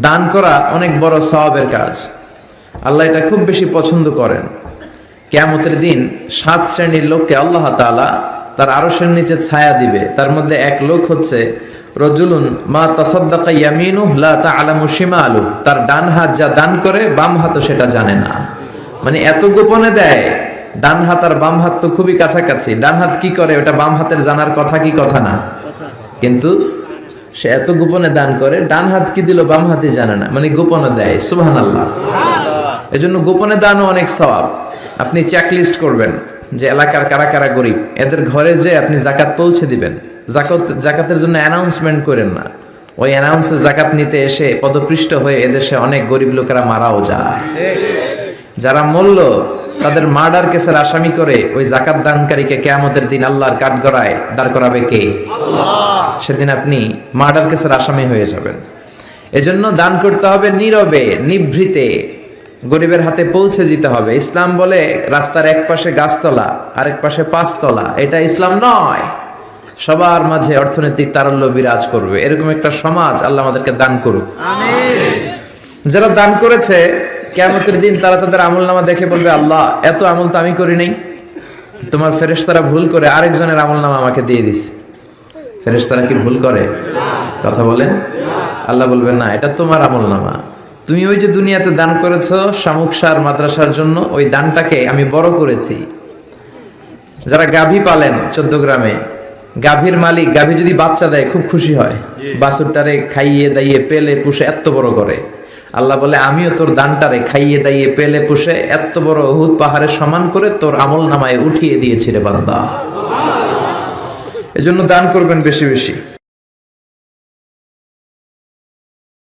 দান করা অনেক বড় সওয়াবের কাজ। আল্লাহ এটা খুব বেশি পছন্দ করেন। কেয়ামতের দিন সাত শ্রেণির লোককে আল্লাহ তাআলা তার আরশের নিচে ছায়া দিবে। তার মধ্যে এক লোক হচ্ছে রজুলুন, মা তাসাদ্দাকা ইয়ামিনু লা তা'লামু শিমালু। তার ডান হাত যা দান করে, বাম হাতও সেটা জানে না। মানে এত গোপনে দেয়, ডান হাত আর বাম হাত তো খুবই কাছাকাছি। ডান হাত কি করে? ওটা বাম হাতের জানার কথা কি কথা না? কিন্তু সে এত গোপনে দান করে ডান হাত কি দিল বাম হাতে জানে না। মানে গোপনে দেয় সুবহান আল্লাহ এজন্য গোপনে দানও অনেক সওয়াব। আপনি চেকলিস্ট করবেন যে এলাকার কারা কারা গরিব। এদের ঘরে যে আপনি জাকাত পৌঁছে দিবেন। জাকাত জাকাতের জন্য অ্যানাউন্সমেন্ট করেন না। ওই অ্যানাউন্সে জাকাত নিতে এসে পদপৃষ্ট হয়ে এদেশে অনেক গরিব লোকেরা মারাও যায়। যারা মরল তাদের মার্ডার কেসের আসামি করে ওই জাকাত দানকারীকে কেয়ামতের দিন আল্লাহর কাঠগড়ায় দাঁড় করাবে কে? সেদিন আপনি মার্ডার কেসের আসামি হয়ে যাবেন। এজন্য দান করতে হবে নীরবে নিভৃতে। গরিবের হাতে পৌঁছে দিতে হবে। ইসলাম বলে রাস্তার এক পাশে গাছতলা আরেক পাশে পাঁচতলা। এটা ইসলাম নয়। সবার মাঝে অর্থনৈতিক তারল্য বিরাজ করবে। এরকম একটা সমাজ আল্লাহ আমাদেরকে দান করুক। যারা দান করেছে কেমতের দিন তারা তাদের আমল নামা দেখে বলবে, আল্লাহ, এত আমল তো আমি করি নাই। তোমার ফেরেশতারা ভুল করে আরেকজনের আমল নামা আমাকে দিয়ে দিস ফেরেশতারা কি ভুল করে? কথা বলেন। আল্লাহ বলবেন, না, এটা তোমার আমল নামা তুমি ওই যে দুনিয়াতে দান করেছ শামুক সার মাদ্রাসার জন্য, ওই দানটাকে আমি বড় করেছি। যারা গাভী পালেন চোদ্দ গ্রামে, গাভীর মালিক, গাভী যদি বাচ্চা দেয়, খুব খুশি হয়। বাছুরটারে খাইয়ে দাইয়ে, পেলে পুষে এত বড় করে। আল্লাহ বলে, আমিও তোর দানটারে খাইয়ে দাইয়ে পেলে পুষে এত বড় হুদ পাহাড়ে সমান করে তোর আমল নামায় উঠিয়ে দিয়েছি রে বান্দা। এজন্য দান করবেন বেশি বেশি।